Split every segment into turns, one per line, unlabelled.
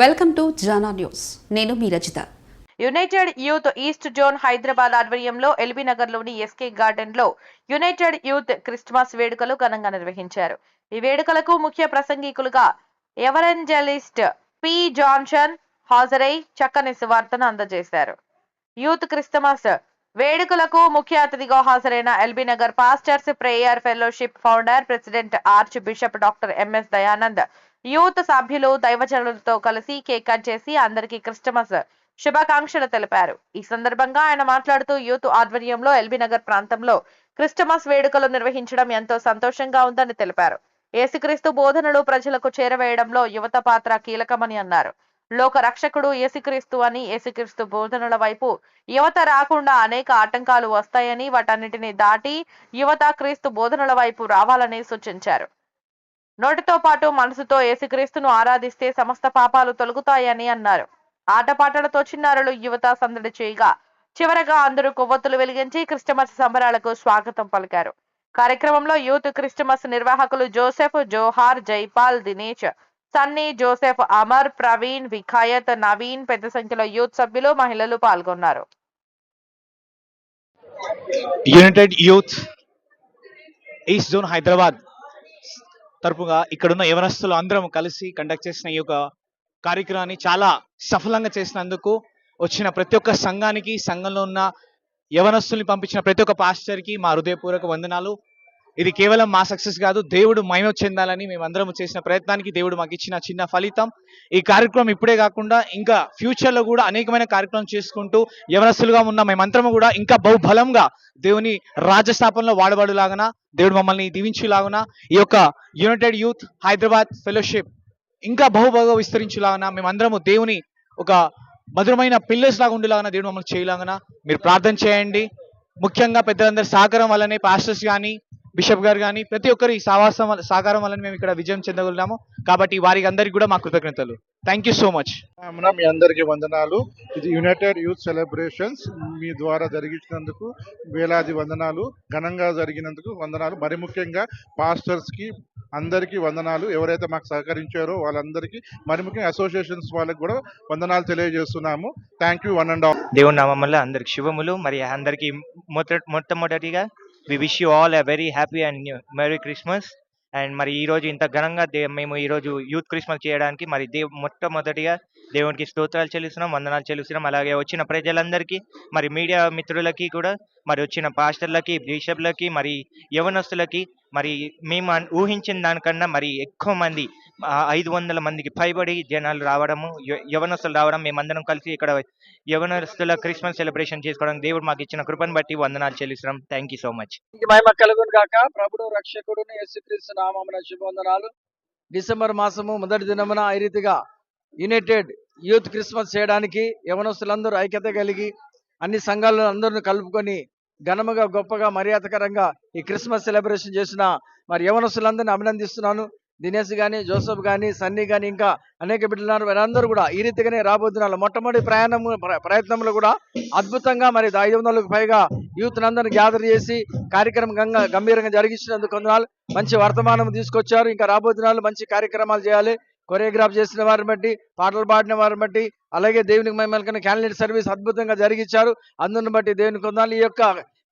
Welcome to Jana news. నేను మీ Rajitha
United Youth East Zone Hyderabad ఆధ్వర్యంలో LB నగర్లోని SK గార్డెన్లో యునైటెడ్ యూత్ క్రిస్మస్ వేడుకలు ఘనంగా నిర్వహించారు. ఈ వేడుకలకు ముఖ్య ప్రసంగికులుగా ఎవరెంజలిస్ట్ పి జాన్సన్ హాజరై చక్కని సువార్తను అందజేశారు. యూత్ క్రిస్టమస్ వేడుకలకు ముఖ్య అతిథిగా హాజరైన LB Nagar pastors prayer fellowship founder president archbishop doctor MS Dayanand youth సభ్యులు దైవజనులతో కలిసి కేక్ కట్ చేసి అందరికీ క్రిస్టమస్ శుభాకాంక్షలు తెలిపారు. ఈ సందర్భంగా ఆయన మాట్లాడుతూ యూత్ ఆధ్వర్యంలో ఎల్బీ నగర్ ప్రాంతంలో క్రిస్టమస్ వేడుకలు నిర్వహించడం ఎంతో సంతోషంగా ఉందని తెలిపారు. యేసుక్రీస్తు బోధనలు ప్రజలకు చేరవేయడంలో యువత పాత్ర కీలకమని అన్నారు. లోక రక్షకుడు యేసుక్రీస్తు అని యేసుక్రీస్తు బోధనల వైపు యువత రాకుండా అనేక ఆటంకాలు వస్తాయని వాటన్నిటిని దాటి యువత క్రీస్తు బోధనల వైపు రావాలని సూచించారు. నోటితో పాటు మనసుతో యేసుక్రీస్తును ఆరాధిస్తే సమస్త పాపాలు తొలగుతాయని అన్నారు. ఆటపాటలతో చిన్నారులు యువత సందడి చేయగా చివరగా అందరూ కొవ్వొత్తులు వెలిగించి క్రిస్టమస్ సంబరాలకు స్వాగతం పలికారు. కార్యక్రమంలో యూత్ క్రిస్టమస్ నిర్వాహకులు Joseph Johar Jaipal Dinesh Sunny Joseph Amar Praveen Vikhayat Naveen పెద్ద సంఖ్యలో యూత్ సభ్యులు మహిళలు పాల్గొన్నారు.
United Youth East Zone Hyderabad తరపుగా ఇక్కడున్న యవనస్తులు అందరం కలిసి కండక్ట్ చేసిన ఈ యొక్క కార్యక్రమాన్ని చాలా సఫలంగా చేసినందుకు వచ్చిన ప్రతి ఒక్క సంఘానికి సంఘంలో ఉన్న యవనస్తుల్ని పంపించిన ప్రతి ఒక్క పాస్టర్కి మా హృదయపూర్వక వందనాలు. ఇది కేవలం మా సక్సెస్ కాదు దేవుడు మహిమ చెందాలని మేమందరం చేసిన ప్రయత్నానికి దేవుడు మాకు ఇచ్చిన చిన్న ఫలితం. ఈ కార్యక్రమం ఇప్పుడే కాకుండా ఇంకా ఫ్యూచర్లో కూడా అనేకమైన కార్యక్రమం చేసుకుంటూ యవనస్తులుగా ఉన్న మేమంతరం కూడా ఇంకా బహుబలంగా దేవుని రాజస్థాపనలో వాడబడులాగన దేవుడు మమ్మల్ని దీవించులాగున ఈ యొక్క యునైటెడ్ యూత్ హైదరాబాద్ ఫెలోషిప్ ఇంకా బహుబాగా విస్తరించులాగన మేమందరము దేవుని ఒక మధురమైన పిల్లర్స్ లాగా ఉండేలాగా దేవుడు మమ్మల్ని చేయలాగన మీరు ప్రార్థన చేయండి. ముఖ్యంగా పెద్దలందరి సహకారం వల్లనే పాస్టర్స్ కానీ బిషప్ గారు కానీ ప్రతి ఒక్కరి సహవాసం వల్ల- సహకారం వల్ల మేము ఇక్కడ విజయం చెందగలిగాము. కాబట్టి వారికి అందరికీ కూడా మా కృతజ్ఞతలు. థ్యాంక్ యూ సో మచ్
మీ అందరికీ వందనాలు. ఇది యునైటెడ్ యూత్ సెలబ్రేషన్స్ మీ ద్వారా జరిగించినందుకు వేలాది వందనాలు. ఘనంగా జరిగినందుకు వందనాలు. మరి ముఖ్యంగా పాస్టర్స్కి అందరికీ వందనాలు. ఎవరైతే మాకు సహకరించారో వాళ్ళందరికీ మరి ముఖ్యంగా అసోసియేషన్స్ వాళ్ళకి కూడా వందనాలు తెలియజేస్తున్నాము. Thank you one and all
దేవుని నామములో అందరికి శుభములు. మరి అందరికి మొట్ట మొట్టమొదటిగా we wish you all a very happy and merry Christmas and మరి ఈ రోజు ఇంత ఘనంగా దే మేము ఈ రోజు యూత్ క్రిస్మస్ చేయడానికి మరి దే మొట్టమొదటిగా దేవునికి స్తోత్రాలు చెల్లిస్తున్నాం వందనాలు చెల్లిస్తున్నాం. అలాగే వచ్చిన ప్రజలందరికీ మరి మీడియా మిత్రులకి కూడా మరి వచ్చిన పాస్టర్లకి బిషప్లకి మరి యవనస్తులకి మరి మేము ఊహించిన దానికన్నా మరి ఎక్కువ మంది ఐదు వందల మందికి పైబడి జనాలు రావడము యవనస్తులు రావడం మేమందరం కలిసి ఇక్కడ యవనస్తుల క్రిస్మస్ సెలబ్రేషన్ చేసుకోవడం దేవుడు మాకు ఇచ్చిన కృపను బట్టి వందనాలు చెల్లిస్తున్నాం. థ్యాంక్ యూ సో మచ్
మహిమ కలుగును కాక ప్రభుడు రక్షకుడును యేసుక్రీస్తు నామమున శుభవందనాలు. డిసెంబర్ మాసము మొదటి దినమున ఈ రీతిగా యునైటెడ్ యూత్ క్రిస్మస్ చేయడానికి యవనస్తులందరూ ఐక్యత కలిగి అన్ని సంఘాలను అందరిని కలుపుకొని ఘనముగా గొప్పగా మర్యాదకరంగా ఈ క్రిస్మస్ సెలబ్రేషన్ చేసిన మరి యవనస్తులందరినీ అభినందిస్తున్నాను. దినేష్ గాని జోసఫ్ గాని సన్నీ గాని ఇంకా అనేక బిడ్డలు వారందరూ కూడా ఈ రీతిగానే రాబోతున్నారు మొట్టమొదటి ప్రయాణము ప్ర- ప్రయత్నంలో కూడా అద్భుతంగా మరి ఐదు వందలకు పైగా యూత్ నందరిని గ్యాదర్ చేసి కార్యక్రమం గంగా గంభీరంగా జరిగించినందుకు కొందనాలు మంచి వర్తమానం తీసుకొచ్చారు. ఇంకా రాబోతున్నారు మంచి కార్యక్రమాలు చేయాలి. కొరియోగ్రాఫ్ చేసిన వారిని బట్టి పాటలు పాడిన వారిని బట్టి అలాగే దేవునికి మహిమలకన్నా క్యాండిడేట్ సర్వీస్ అద్భుతంగా జరిగించారు. అందుని బట్టి దేవుని కొందాలు ఈ యొక్క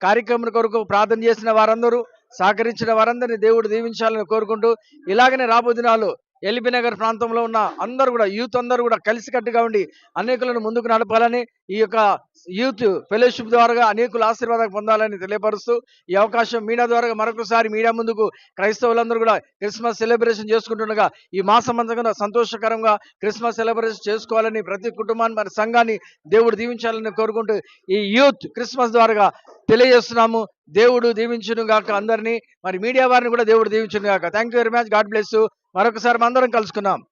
కార్యక్రమం కొరకు ప్రార్థన చేసిన వారందరూ సహకరించిన వారందరినీ దేవుడు దీవించాలని కోరుకుంటూ ఇలాగనే రాబో దినాలు ఎల్బీ నగర్ ప్రాంతంలో ఉన్న అందరూ కూడా యూత్ అందరూ కూడా కలిసికట్టుగా ఉండి అనేకులను ముందుకు నడపాలని ఈ యొక్క యూత్ ఫెలోషిప్ ద్వారా అనేకులు ఆశీర్వాదం పొందాలని తెలియపరుస్తూ ఈ అవకాశం మీడియా ద్వారా మరొకసారి మీడియా ముందుకు క్రైస్తవులందరూ కూడా క్రిస్మస్ సెలబ్రేషన్ చేసుకుంటుండగా ఈ మాసం సంతోషకరంగా క్రిస్మస్ సెలబ్రేషన్ చేసుకోవాలని ప్రతి కుటుంబాన్ని మరి సంఘాన్ని దేవుడు దీవించాలని కోరుకుంటూ ఈ యూత్ క్రిస్మస్ ద్వారా తెలియజేస్తున్నాము. దేవుడు దీవించును గాక అందరినీ. మరి మీడియా వారిని కూడా దేవుడు దీవించును గాక. Thank you very much God bless మరొకసారి అందరం కలుసుకున్నాం